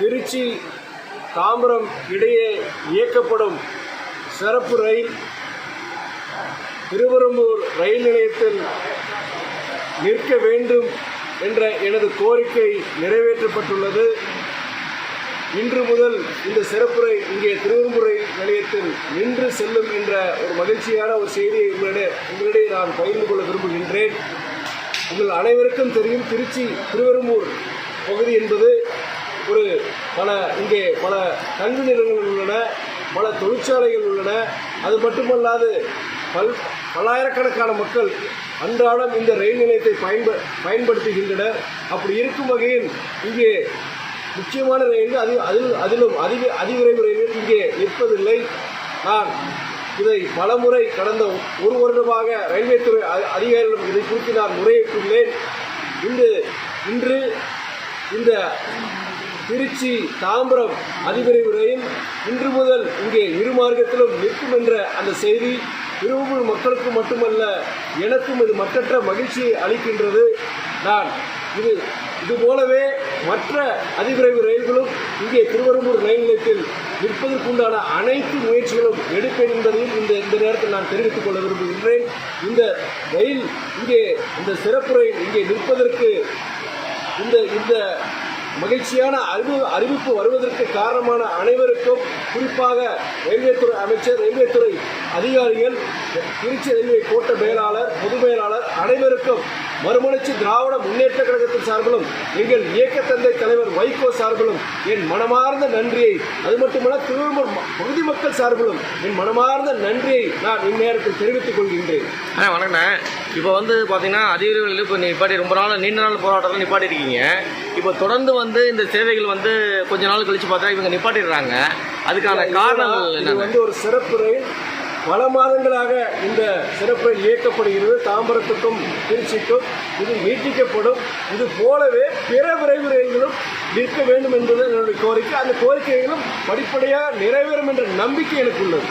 திருச்சி தாம்பரம் இடையே இயக்கப்படும் சிறப்பு ரயில் திருவெரும்பூர் ரயில் நிலையத்தில் நிற்க வேண்டும் என்ற எனது கோரிக்கை நிறைவேற்றப்பட்டுள்ளது. இன்று முதல் இந்த சிறப்புரை இங்கே திருவெரும்பூர் ரயில் நிலையத்தில் நின்று செல்லும் என்ற ஒரு மகிழ்ச்சியான ஒரு செய்தியை உங்களிடையே உங்களிடையே நான் பகிர்ந்து கொள்ள விரும்புகின்றேன். உங்கள் அனைவருக்கும் தெரியும் திருச்சி திருவெரும்பூர் பகுதி என்பது ஒரு பல இங்கே பல கல்வி நிறுவனங்கள் உள்ளன பல தொழிற்சாலைகள் உள்ளன. அது மட்டுமல்லாது பல் பல்லாயிரக்கணக்கான மக்கள் அன்றாடம் இந்த ரயில் நிலையத்தை பயன்ப பயன்படுத்துகின்றனர். அப்படி இருக்கும் வகையில் இங்கே முக்கியமான ரயில்கள் அது அதில் அதிலும் அதிக அதிவிரைவு ரயில்கள் இங்கே நிற்பதில்லை. நான் இதை பலமுறை கடந்த ஒரு வருடமாக ரயில்வே துறை அதிகாரிகளிடம் இதை குறித்து நான் முறையிட்டுள்ளேன். இன்று இன்று இந்த திருச்சி தாம்பரம் அதிவிரைவு ரயில் இன்று முதல் இங்கே இரு மார்க்கத்திலும் நிற்கும் என்ற அந்த செய்தி திருவள்ளூர் மக்களுக்கு மட்டுமல்ல எனக்கும் இது மற்றற்ற மகிழ்ச்சியை அளிக்கின்றது. நான் இது இது போலவே மற்ற அதிவிரைவு ரயில்களும் இங்கே திருவரம்பூர் ரயில் நிலையத்தில் நிற்பதற்குண்டான அனைத்து முயற்சிகளும் எடுப்பேன் என்பதையும் இந்த இந்த நேரத்தில் நான் தெரிவித்துக் கொள்ள விரும்புகின்றேன். இந்த ரயில் இங்கே இந்த சிறப்பு ரயில் இங்கே நிற்பதற்கு இந்த இந்த மகிழ்ச்சியான அறிவு அறிவிப்பு வருவதற்கு காரணமான அனைவருக்கும் குறிப்பாக ரயில்வே துறை அமைச்சர் ரயில்வே துறை அதிகாரிகள் திருச்சி ரயில்வே கோட்ட மேலாளர் பொது மேலாளர் அனைவருக்கும் மறுமலர்ச்சி திராவிட முன்னேற்ற கழகத்தின் சார்பிலும் எங்கள் இயக்க தந்தை தலைவர் வைகோ சார்பிலும் என் மனமார்ந்த நன்றியை அது மட்டுமல்ல திருவள்ளூர் பகுதி மக்கள் சார்பிலும் என் மனமார்ந்த நன்றியை நான் இந்நேரத்தில் தெரிவித்துக் கொள்கின்றேன். வணக்கண்ணே. இப்போ வந்து பார்த்தீங்கன்னா அதிகாரிகள் இப்போ நிப்பாட்டி ரொம்ப நாள் நீண்ட நாள் போராட்டத்தில் நிப்பாட்டி இருக்கீங்க இப்போ தொடர்ந்து வந்து இந்த சேவைகள் வந்து கொஞ்ச நாள் கழிச்சு பார்த்தா இவங்க நிப்பாட்டிடுறாங்க. அதுக்கான காரணங்கள் இது என்ன வந்து ஒரு சிறப்பு ரயில். பல மாதங்களாக இந்த சிறப்பு இயக்கப்படுகிறது. தாம்பரத்துக்கும் திருச்சிக்கும் இது நீட்டிக்கப்படும். இது போலவே பிற விரைவு ரயில்களும் நிற்க வேண்டும் என்பது என்னுடைய கோரிக்கை. அந்த கோரிக்கைகளும் படிப்படியாக நிறைவேறும் என்ற நம்பிக்கை எனக்கு உள்ளது.